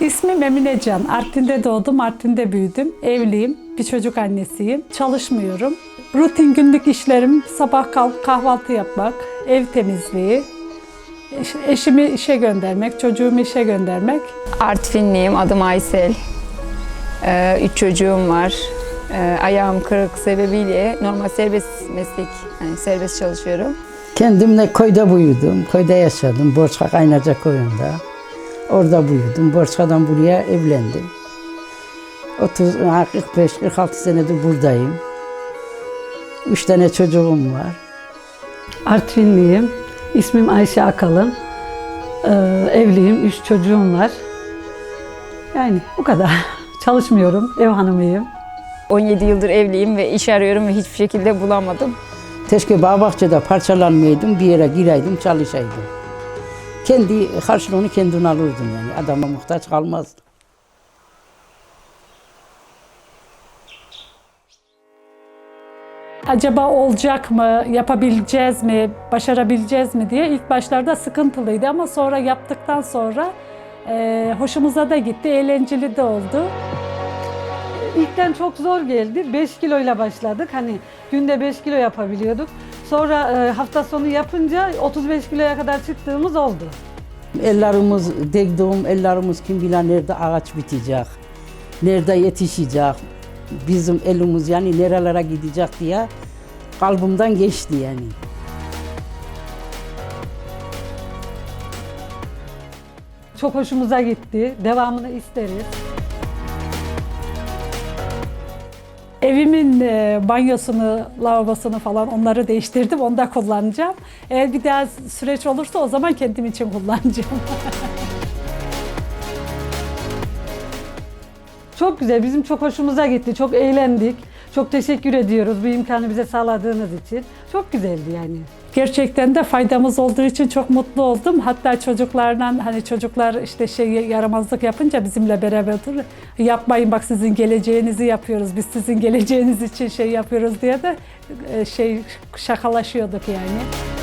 İsmim Emine Can. Artvin'de doğdum, Artvin'de büyüdüm. Evliyim, bir çocuk annesiyim. Çalışmıyorum. Rutin günlük işlerim sabah kalk kahvaltı yapmak, ev temizliği, eş- eşimi işe göndermek, çocuğumu işe göndermek. Artvinliyim, adım Aysel. Ee, üç çocuğum var. Ee, ayağım kırık sebebiyle normal serbest meslek, yani serbest çalışıyorum. Kendimle köyde büyüdüm, köyde yaşadım. Borçka Kaynaca köyünde. Orada büyüdüm. Borçka'dan buraya evlendim. 30, 45-46 senedir buradayım. Üç tane çocuğum var. Artvinliyim. İsmim Ayşe Akalın. Ee, evliyim. Üç çocuğum var. Yani bu kadar. Çalışmıyorum. Ev hanımıyım. 17 yıldır evliyim ve iş arıyorum ve hiçbir şekilde bulamadım. Keşke Bağbahçe'de parçalanmayaydım, bir yere gireydim, çalışaydım. Kendi karşılığını kendin alırdın yani. Adama muhtaç kalmazdım. Acaba olacak mı, yapabileceğiz mi, başarabileceğiz mi diye ilk başlarda sıkıntılıydı ama sonra yaptıktan sonra e, hoşumuza da gitti, eğlenceli de oldu. İlkten çok zor geldi. 5 kiloyla başladık. Hani günde 5 kilo yapabiliyorduk. Sonra e, hafta sonu yapınca 35 kiloya kadar çıktığımız oldu. Ellerimiz, dekduğum ellerimiz kim bilir nerede ağaç bitecek, nerede yetişecek, bizim elimiz yani nerelere gidecek diye kalbimden geçti yani. Çok hoşumuza gitti. Devamını isteriz. Evimin e, banyosunu, lavabosunu falan onları değiştirdim. Onu da kullanacağım. Eğer bir daha süreç olursa o zaman kendim için kullanacağım. Çok güzel. Bizim çok hoşumuza gitti. Çok eğlendik. Çok teşekkür ediyoruz bu imkanı bize sağladığınız için. Çok güzeldi yani. Gerçekten de faydamız olduğu için çok mutlu oldum. Hatta çocuklarla hani çocuklar işte şey yaramazlık yapınca bizimle beraber dur yapmayın bak sizin geleceğinizi yapıyoruz. Biz sizin geleceğiniz için şey yapıyoruz diye de e, şey şakalaşıyorduk yani.